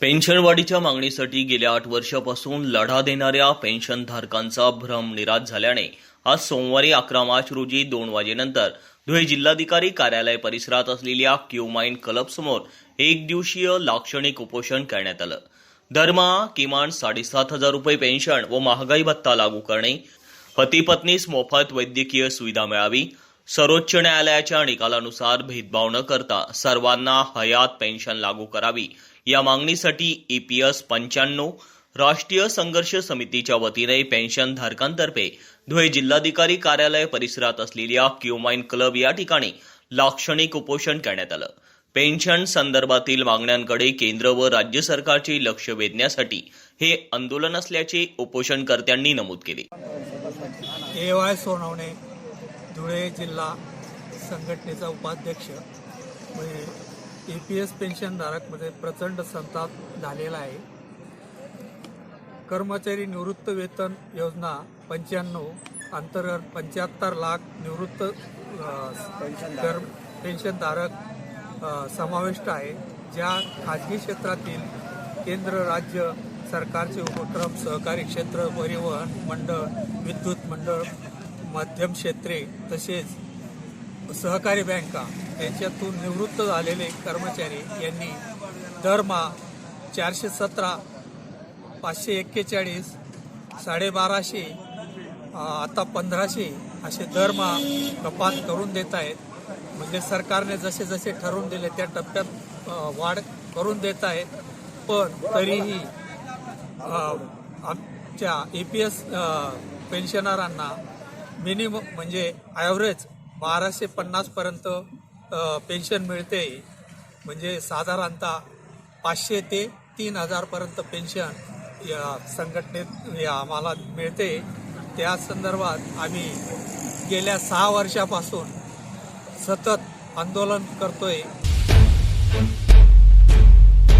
पेन्शनवाढीच्या मागणीसाठी गेल्या आठ वर्षापासून लढा देणाऱ्या पेन्शनधारकांचा भ्रम निराश झाल्याने आज सोमवारी अकरा मार्च रोजी दोन वाजेनंतर धुळे जिल्हाधिकारी कार्यालय परिसरात असलेल्या क्यू माइन क्लबसमोर एक दिवसीय लाक्षणिक उपोषण करण्यात आलं. दरमहा किमान साडेसात हजार रुपये पेन्शन व महागाई भत्ता लागू करणे पती पत्नीस मोफत वैद्यकीय सुविधा मिळावी सर्वोच्च न्यायालयाच्या निकालानुसार भेदभाव न करता सर्वांना हयात पेन्शन लागू करावी. या मागणीसाठी ईपीएस पंच्याण्णव राष्ट्रीय संघर्ष समितीच्या वतीने पेन्शन धारकांतर्फे धुळे जिल्हाधिकारी कार्यालय परिसरात असलेल्या क्युमाइन क्लब या ठिकाणी लाक्षणिक उपोषण करण्यात आलं. पेन्शन संदर्भातील मागण्यांकडे केंद्र व राज्य सरकारचे लक्ष वेधण्यासाठी हे आंदोलन असल्याचे उपोषणकर्त्यांनी नमूद केले. सोनवणे धुळे जिल्हा संघटनेचा उपाध्यक्ष म्हणजे ए पी एस पेन्शनधारकमध्ये प्रचंड संताप झालेला आहे. कर्मचारी निवृत्त वेतन योजना पंच्याण्णव अंतर्गत पंच्याहत्तर लाख निवृत्त पेन्शनधारक. समाविष्ट आहे. ज्या खाजगी क्षेत्रातील केंद्र राज्य सरकारचे उपक्रम सहकारी क्षेत्र परिवहन मंडळ विद्युत मंडळ मध्यम क्षेत्रे तसेच सहकारी बँका यांच्यातून निवृत्त झालेले कर्मचारी यांनी दरमहा चारशे सतरा पाचशे एक्केचाळीस साडेबाराशे आता पंधराशे असे दरमहा कपात करून देत आहेत. म्हणजे सरकारने जसे जसे ठरवून दिले त्या टप्प्यात वाढ करून देत आहेत. पण तरीही आमच्या ए पी एस पेन्शनरांना मिनिमम म्हणजे ॲव्हरेज बाराशे पन्नासपर्यंत पेन्शन मिळते. म्हणजे साधारणतः पाचशे ते तीन हजारपर्यंत पेन्शन या संघटनेत या आम्हाला मिळते. त्या संदर्भात आम्ही गेल्या सहा वर्षापासून सतत आंदोलन करतोय.